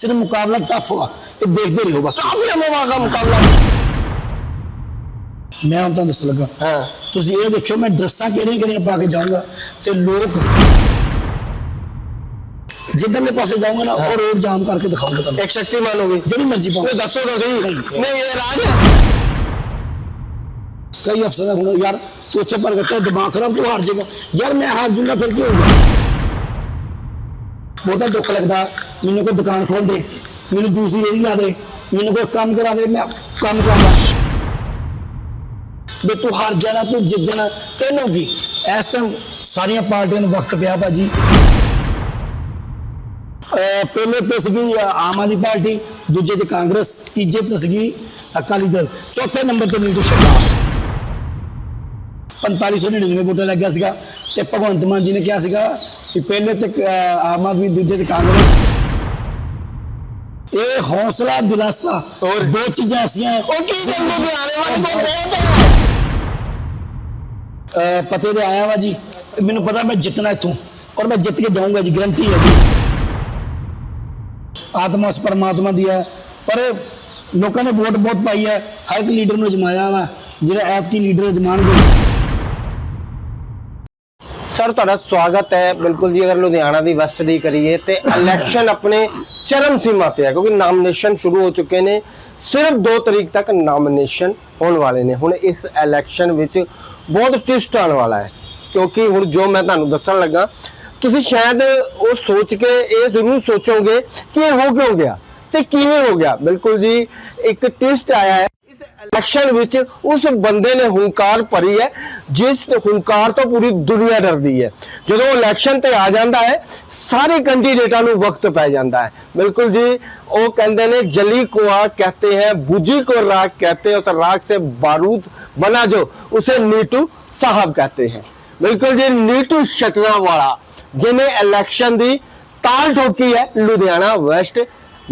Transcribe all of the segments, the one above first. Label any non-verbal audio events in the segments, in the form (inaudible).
ਸਿਰ ਮੁਕਾਬਲਾ ਟਫ ਹੋਆ ਇਹ ਦੇਖਦੇ ਰਹੋ ਬਸ ਕਾਫੀ ਲੰਮਾ ਦਾ ਮੁਕਾਬਲਾ ਮੈਂ ਹੁਣ ਤੁਹਾਨੂੰ ਦੱਸ ਲੱਗਾ ਹਾਂ ਤੁਸੀਂ ਇਹ ਦੇਖਿਓ ਮੈਂ ਡਰੈਸਾਂ ਕਿਹੜੀਆਂ ਕਿਹੜੀਆਂ ਪਾ ਕੇ ਜਾਊਂਗਾ ਤੇ ਲੋਕ ਜਿੱਦਾਂ ਦੇ ਪਾਸੇ ਜਾਊਂਗਾ ਨਾ ਉਹ ਰੋਡ ਜਾਮ ਕਰਕੇ ਦਿਖਾਊਂਗਾ ਤੁਹਾਨੂੰ ਇੱਕ ਸ਼ਕਤੀਮਾਨ ਹੋ ਗਈ ਜਿਹੜੀ ਮਰਜ਼ੀ ਪਾਓ ਉਹ ਦੱਸੋ ਤਾਂ ਸਹੀ ਨਹੀਂ। ਨਹੀਂ ਇਹ ਰਾਜ ਹੈ ਕਈ ਅਫਸਰ ਹੁਣ ਯਾਰ ਤੂੰ ਉੱਥੇ ਪਰ ਕਰਤਾ ਦਿਮਾਗ ਖਰਾਬ ਤੂੰ ਹਾਰ ਜਾਏਗਾ ਯਾਰ ਮੈਂ ਹਾਰ ਜੂੰਗਾ ਫਿਰ ਕੀ ਹੋਊਗਾ ਬਹੁਤਾ ਦੁੱਖ ਲੱਗਦਾ ਮੈਨੂੰ ਕੋਈ ਦੁਕਾਨ ਖੋਲ ਦੇ ਮੈਨੂੰ ਜੂਸ ਦੀ ਰੇਹੜੀ ਲਾ ਦੇ ਮੈਨੂੰ ਕੋਈ ਕੰਮ ਕਰਾ ਦੇ ਮੈਂ ਕੰਮ ਕਰਾਂਗਾ ਵੀ ਤੂੰ ਹਾਰ ਜਾਣਾ ਤੂੰ ਜਿੱਤ ਜਾਣਾ ਤੈਨੂੰ ਕੀ ਇਸ ਟਾਈਮ ਸਾਰੀਆਂ ਪਾਰਟੀਆਂ ਨੂੰ ਵਕਤ ਪਿਆ ਭਾਜੀ ਅਹ ਪਹਿਲੇ ਤੇ ਸੀਗੀ ਅਹ ਆਮ ਆਦਮੀ ਪਾਰਟੀ ਦੂਜੇ ਤੇ ਕਾਂਗਰਸ ਤੀਜੇ ਤੇ ਸੀਗੀ ਅਕਾਲੀ ਦਲ ਚੌਥੇ ਨੰਬਰ ਤੇ ਨੀਤੂ ਸ਼ਰਮਾ 4599 ਵੋਟਾਂ ਲੱਗਿਆ ਸੀਗਾ ਤੇ ਭਗਵੰਤ ਮਾਨ ਜੀ ਨੇ ਇਹ ਹੌਸਲਾ ਦਿਲਾਸਾ ਹੋਰ? ਦੋ ਚੀਜ਼ਾਂ ਐਸੀਆਂ ਉਹ ਕੀ ਗੱਲ ਲੁਧਿਆਣੇ ਵਾਲੀ ਤਾਂ ਬਹੁਤ ਹੈ ਪਤੇ ਤੇ ਆਇਆ ਵਾ ਜੀ। ਮੈਨੂੰ ਪਤਾ ਮੈਂ ਜਿੱਤਣਾ ਇੱਥੋਂ ਔਰ ਮੈਂ ਜਿੱਤ ਕੇ ਜਾਊਂਗਾ ਜੀ ਗਰੰਟੀ ਹੈ ਜੀ। ਆਤਮਾ ਉਸ ਪਰਮਾਤਮਾ ਦੀ ਹੈ। ਪਰ ਲੋਕਾਂ ਨੇ ਵੋਟ ਬਹੁਤ ਪਾਈ ਹੈ। ਹਰ ਇੱਕ ਲੀਡਰ ਨੂੰ ਅਜਮਾਇਆ ਵਾ। ਜਿਹੜਾ ਐਤਕੀ ਲੀਡਰ ਅਜਮਾਣਗੇ। ਸਰ, ਤੁਹਾਡਾ ਸਵਾਗਤ ਹੈ। ਬਿਲਕੁਲ ਜੀ, ਅਗਰ ਲੁਧਿਆਣਾ ਦੀ ਵੈਸਟ ਦੀ ਕਰੀਏ ਤੇ ਇਲੈਕਸ਼ਨ ਆਪਣੇ ਚਰਮ ਸੀਮਾ ਤੇ ਹੈ, ਕਿਉਂਕਿ ਨਾਮੀਨੇਸ਼ਨ ਸ਼ੁਰੂ ਹੋ ਚੁੱਕੇ ਨੇ। ਸਿਰਫ 2 ਤਰੀਕ ਤੱਕ ਨਾਮੀਨੇਸ਼ਨ ਹੋਣ ਵਾਲੇ ਨੇ। ਹੁਣ ਇਸ ਇਲੈਕਸ਼ਨ ਵਿੱਚ ਬਹੁਤ ਟਵਿਸਟ ਆਉਣ ਵਾਲਾ ਹੈ, ਕਿਉਂਕਿ ਹੁਣ ਜੋ ਮੈਂ ਤੁਹਾਨੂੰ ਦੱਸਣ ਲੱਗਾ, ਤੁਸੀਂ ਸ਼ਾਇਦ ਉਹ ਸੋਚ ਕੇ, ਇਹ ਜ਼ਰੂਰ ਸੋਚੋਗੇ ਕਿ ਇਹ ਹੋ ਕਿਉਂ ਗਿਆ ਤੇ ਕਿਵੇਂ ਹੋ ਗਿਆ। ਬਿਲਕੁਲ ਜੀ, ਇੱਕ ਟਵਿਸਟ ਆਇਆ ਹੈ। ਇਲੈਕਸ਼ਨ ਵਿੱਚ ਉਸ ਬੰਦੇ ਨੇ ਹੰਕਾਰ ਭਰੀ ਹੈ, ਜਿਸ ਹੰਕਾਰ ਤੋਂ ਪੂਰੀ ਦੁਨੀਆ ਡਰਦੀ ਹੈ। ਜਦੋਂ ਇਲੈਕਸ਼ਨ ਤੇ ਆ ਜਾਂਦਾ ਹੈ, ਸਾਰੇ ਕੈਂਡੀਡੇਟਾਂ ਨੂੰ ਵਕਤ ਪੈ ਜਾਂਦਾ ਹੈ। ਬਿਲਕੁਲ ਜੀ, ਉਹ ਕਹਿੰਦੇ ਨੇ, ਜਲੀ ਕੋ ਕਹਤੇ ਹੈ, ਬੁਝੀ ਕੋ ਰਾਗ ਕਹਤੇ ਉਸ ਰਾਗ ਸੇ ਬਾਰੂਦ ਬਣਾ ਜੋ, ਉਸੇ ਨੀਟੂ ਸਾਹਿਬ ਕਹਤੇ ਹੈ। ਬਿਲਕੁਲ ਜੀ, ਨੀਟੂ ਸ਼ਟਨਾ ਵਾਲਾ ਜਿਹਨੇ ਇਲੈਕਸ਼ਨ ਦੀ ਤਾਲ ਠੋਕੀ ਹੈ, ਲੁਧਿਆਣਾ ਵੈਸਟ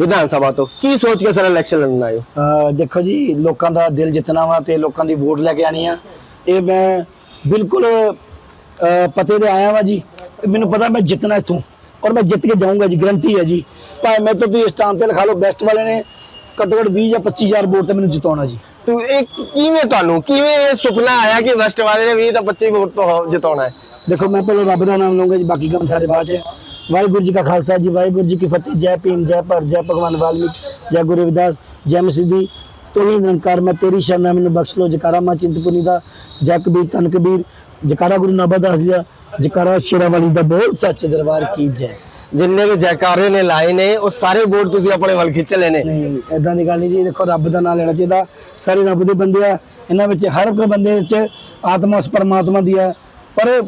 ਵਿਧਾਨ ਸਭਾ ਤੋਂ। ਕੀ ਸੋਚ ਕੇ ਸਰ ਇਲੈਕਸ਼ਨ ਲੜਨ ਆਏ ਹੋ? ਅਹ ਦੇਖੋ ਜੀ ਲੋਕਾਂ ਦਾ ਦਿਲ ਜਿੱਤਣਾ ਵਾ ਤੇ ਲੋਕਾਂ ਦੀ ਵੋਟ ਲੈ ਕੇ ਆਣੀ ਆ। ਇਹ ਮੈਂ ਬਿਲਕੁਲ ਅਹ ਪਤੇ ਤੇ ਆਇਆ ਵਾ ਜੀ। ਮੈਨੂੰ ਪਤਾ ਮੈਂ ਜਿੱਤਣਾ ਇੱਥੋਂ ਔਰ ਮੈਂ ਜਿੱਤ ਕੇ ਜਾਊਂਗਾ ਜੀ ਗਰੰਟੀ ਹੈ ਜੀ। ਭਾਵੇਂ ਮੈਂ ਤੋਂ ਤੁਸੀਂ ਇਸ ਟਾਈਮ ਤੇ ਲਿਖਾ ਲਓ ਬੈਸਟ ਵਾਲੇ ਨੇ ਘੱਟੋ ਘੱਟ 20 ਜਾਂ 25000 ਵੋਟ ਤੇ ਮੈਨੂੰ ਜਿਤਾਉਣਾ ਜੀ। ਤੂੰ ਇਹ ਕਿਵੇਂ ਤੁਹਾਨੂੰ ਕਿਵੇਂ ਇਹ ਸੁਪਨਾ ਆਇਆ ਕਿ ਵੈਸਟ ਵਾਲੇ ਨੇ 20 ਤਾਂ 25 ਵੋਟ ਤੋਂ ਹੋ- ਜਿਤਾਉਣਾ ਹੈ? ਦੇਖੋ ਮੈਂ ਪਹਿਲਾਂ ਰੱਬ ਦਾ ਨਾਮ ਲਵਾਂਗਾ ਜੀ ਬਾਕੀ ਕੰਮ ਸਾਰੇ ਬਾਅਦ ਚ। ਵਾਹਿਗੁਰੂ ਜੀ ਕਾ ਖਾਲਸਾ ਜੀ ਵਾਹਿਗੁਰੂ ਜੀ ਕੀ ਫਤਿਹ। ਜੈ ਭੀਮ ਜੈ ਭਰ ਜੈ ਭਗਵਾਨ ਵਾਲਮੀਕ ਜੈ ਗੁਰੂ ਰਵਿਦਾਸ ਜੈ ਮਸੀਦੀ ਤੋਹੀ ਨਿਰੰਕਾਰ ਮੈਂ ਤੇਰੀ ਸ਼ਰਨਾ ਮੈਨੂੰ ਬਖਸ਼ ਲੋ ਜਕਾਰਾ ਮਾਂ ਚਿੰਤਪੁਰਨੀ ਦਾ ਜੈ ਕਬੀਰ ਤਨ ਕਬੀਰ। ਜਕਾਰਾ ਗੁਰੂ ਨਾਬਦਾਸ ਜੀ ਦਾ ਜਕਾਰਾ ਸ਼ੇਰਾ ਵਾਲੀ ਦਾ ਬੋਲ ਸੱਚੇ ਦਰਬਾਰ ਕੀ ਜੈ। ਜਿੰਨੇ ਵੀ ਜੈਕਾਰੇ ਨੇ ਲਾਏ ਨੇ ਉਹ ਸਾਰੇ ਵੋਟ ਤੁਸੀਂ ਆਪਣੇ ਵੱਲ ਖਿੱਚ ਨੇ। ਨਹੀਂ ਐਦਾਂ ਦੀ ਗੱਲ ਨਹੀਂ ਜੀ ਦੇਖੋ ਰੱਬ ਦਾ ਨਾਮ ਲੈਣਾ ਚਾਹੀਦਾ। ਸਾਰੇ ਰੱਬ ਦੇ ਬੰਦੇ ਆ। ਇਹਨਾਂ ਵਿੱਚ ਹਰ ਇੱਕ ਬੰਦੇ ਵਿੱਚ ਆਤਮਾ ਉਸ ਪਰਮਾਤਮਾ ਦੀ ਹੈ ਪਰ